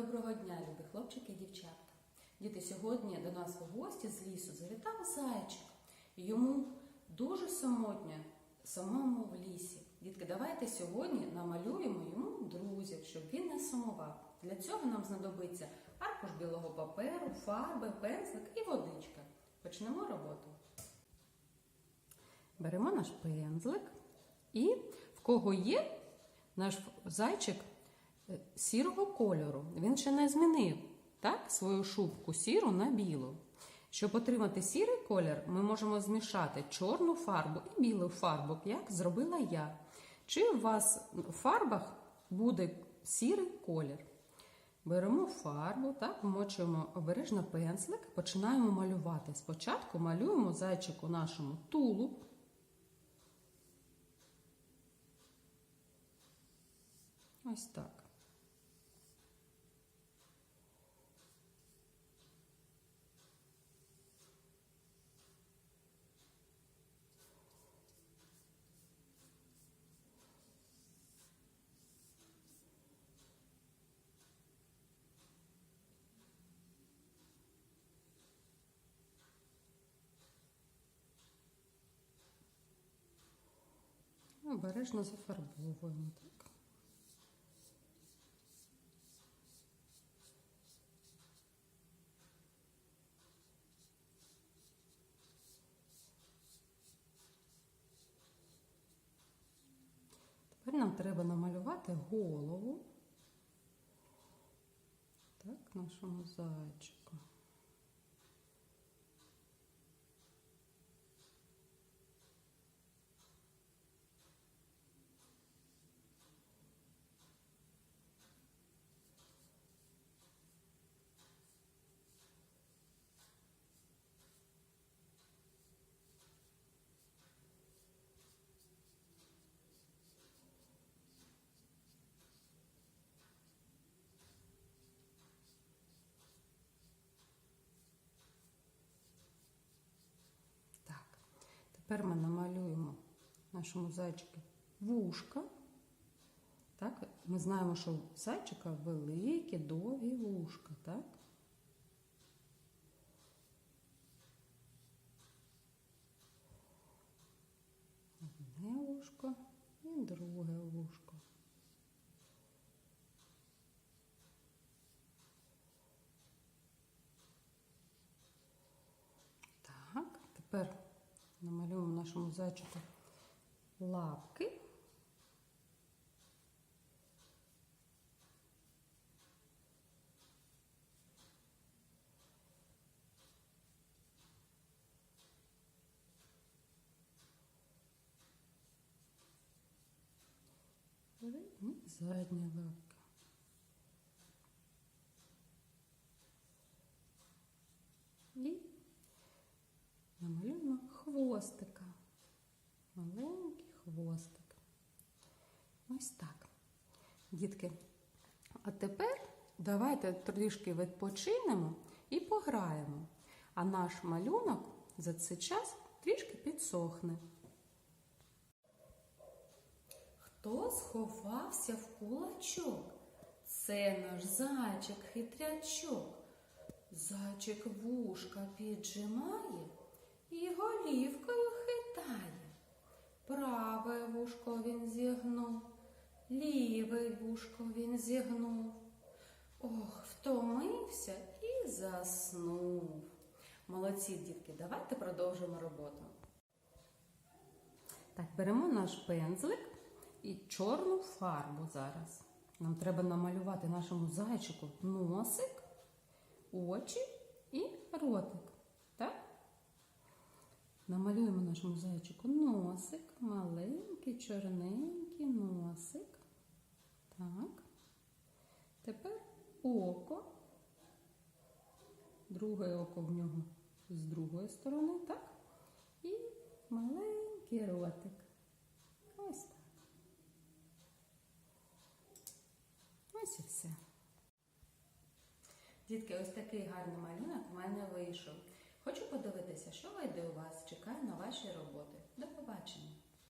Доброго дня, любі хлопчики і дівчатка. Діти, сьогодні до нас в гості з лісу завітав зайчик. Йому дуже самотньо самому в лісі. Дітки, давайте сьогодні намалюємо йому друзів, щоб він не сумував. Для цього нам знадобиться аркуш білого паперу, фарби, пензлик і водичка. Почнемо роботу. Беремо наш пензлик і в кого є наш зайчик сірого кольору. Він ще не змінив так, свою шубку сіру на білу. Щоб отримати сірий колір, ми можемо змішати чорну фарбу і білу фарбу, як зробила я. Чи у вас в фарбах буде сірий колір? Беремо фарбу, так, вмочуємо обережно пензлик, починаємо малювати. Спочатку малюємо зайчику нашому тулуб. Ось так. Обережно зафарбовуємо так. Тепер нам треба намалювати голову. Так, нашому зайчику. Так, тепер ми намалюємо нашому зайчику вушка. Так, ми знаємо, що у зайчика великі, довгі вушка, так? Одне вушко і друге вушко. Так, тепер намалюємо нашому зайчику лапки. Задні лапки. І намалюємо хвостика. Маленький хвостик. Ось так. Дітки. А тепер давайте трішки відпочинемо і пограємо. А наш малюнок за цей час трішки підсохне. Хто сховався в кулачок? Це наш зайчик хитрячок. Зайчик вушка піджимає і голівкою хитає. Праве вушко він зігнув, ліве вушко він зігнув. Ох, втомився і заснув. Молодці, дітки, давайте продовжимо роботу. Так, беремо наш пензлик і чорну фарбу зараз. Нам треба намалювати нашому зайчику носик, очі і ротик. Намалюємо нашому зайчику носик, маленький, чорненький носик. Так. Tепер око. Друге око в нього з другої сторони, так? І маленький ротик. Ось так. Ось і все. Дітки, ось такий гарний малюнок у мене вийшов. Хочу подивитися, що вийде у вас чекає на ваші роботи. До побачення!